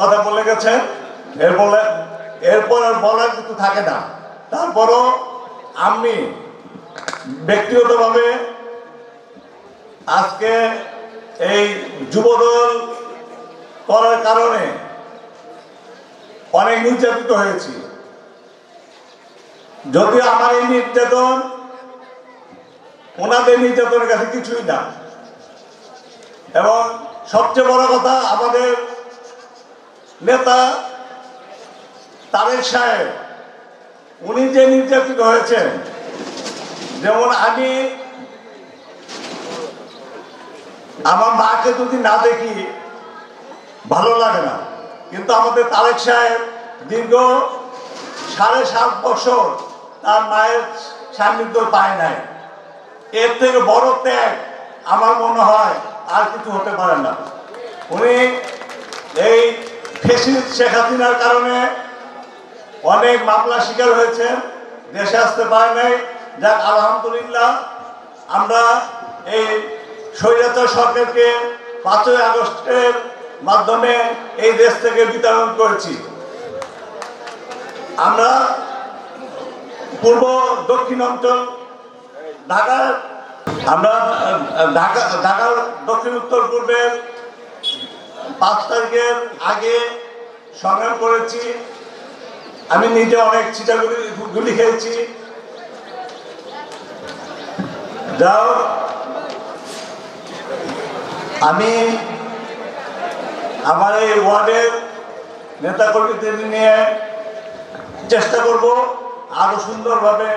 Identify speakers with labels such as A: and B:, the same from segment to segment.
A: কথা বলে গেছেন? এর বলে, এরপর আর বলার কিছু থাকে না। তারপরও আমি ব্যক্তিগতভাবে আজকে এই যুবদল করার কারণে অনেক নির্যাতিত হয়েছি। যদিও আমার এই নির্যাতন ওনাদের নির্যাতনের কাছে কিছুই না। এবং সবচেয়ে বড় কথা, আমাদের নেতা তারেক সাহেব, উনি যে নির্যাতিত হয়েছেন, যেমন আমি আমার মাকে যদি না দেখি, ভালো লাগে না। কিন্তু আমাদের তারেক সাহেব দীর্ঘ সাড়ে সাত বছর তার মায়ের সান্নিধ্য পায় নাই। এর থেকে বড় ত্যাগ আমার মনে হয় আর কিছু হতে পারে না। উনি শেখ হাসিনার কারণে অনেক মামলা শিকার হয়েছেন দেশে আসতে পারে নাই। যাক, আলহামদুলিল্লাহ, আমরা এই স্বৈরাচার সরকারকে পাঁচই আগস্টের মাধ্যমে এই দেশ থেকে বিতরণ করেছি। আমরা পূর্ব, দক্ষিণ অঞ্চল, ঢাকার, আমরা, ঢাকা, ঢাকার দক্ষিণ উত্তর পূর্বের পাঁচ তারিখের আগে সংগ্রাম করেছি। আমি নিজে অনেক ছিটাগুলি গুলি খেয়েছি। যাও আমি আমার এই ওয়ার্ডের নেতাকর্মীদের নিয়ে চেষ্টা করব আরও সুন্দরভাবে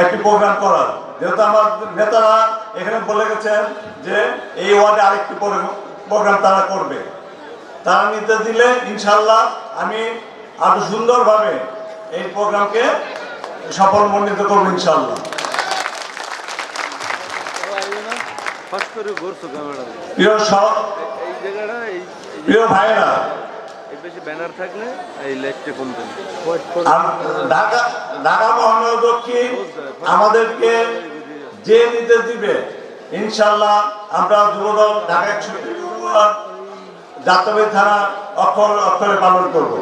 A: একটি প্রোগ্রাম করার। যেহেতু আমার নেতারা এখানে বলে গেছেন যে এই ওয়ার্ডে আরেকটি প্রোগ্রাম তারা করবে। তারা নিতে দিলে ইনশাল্লাহ আমি আরও সুন্দরভাবে এই প্রোগ্রামকে সফল মণ্ডিত করব ইনশাল্লাহ
B: থাকলে এই
A: আমাদেরকে যে নির্দেশ দিবে ইনশাল্লাহ আমরা যুবদল ঢাকা একশো ধারা অক্ষর অক্ষরে পালন করব।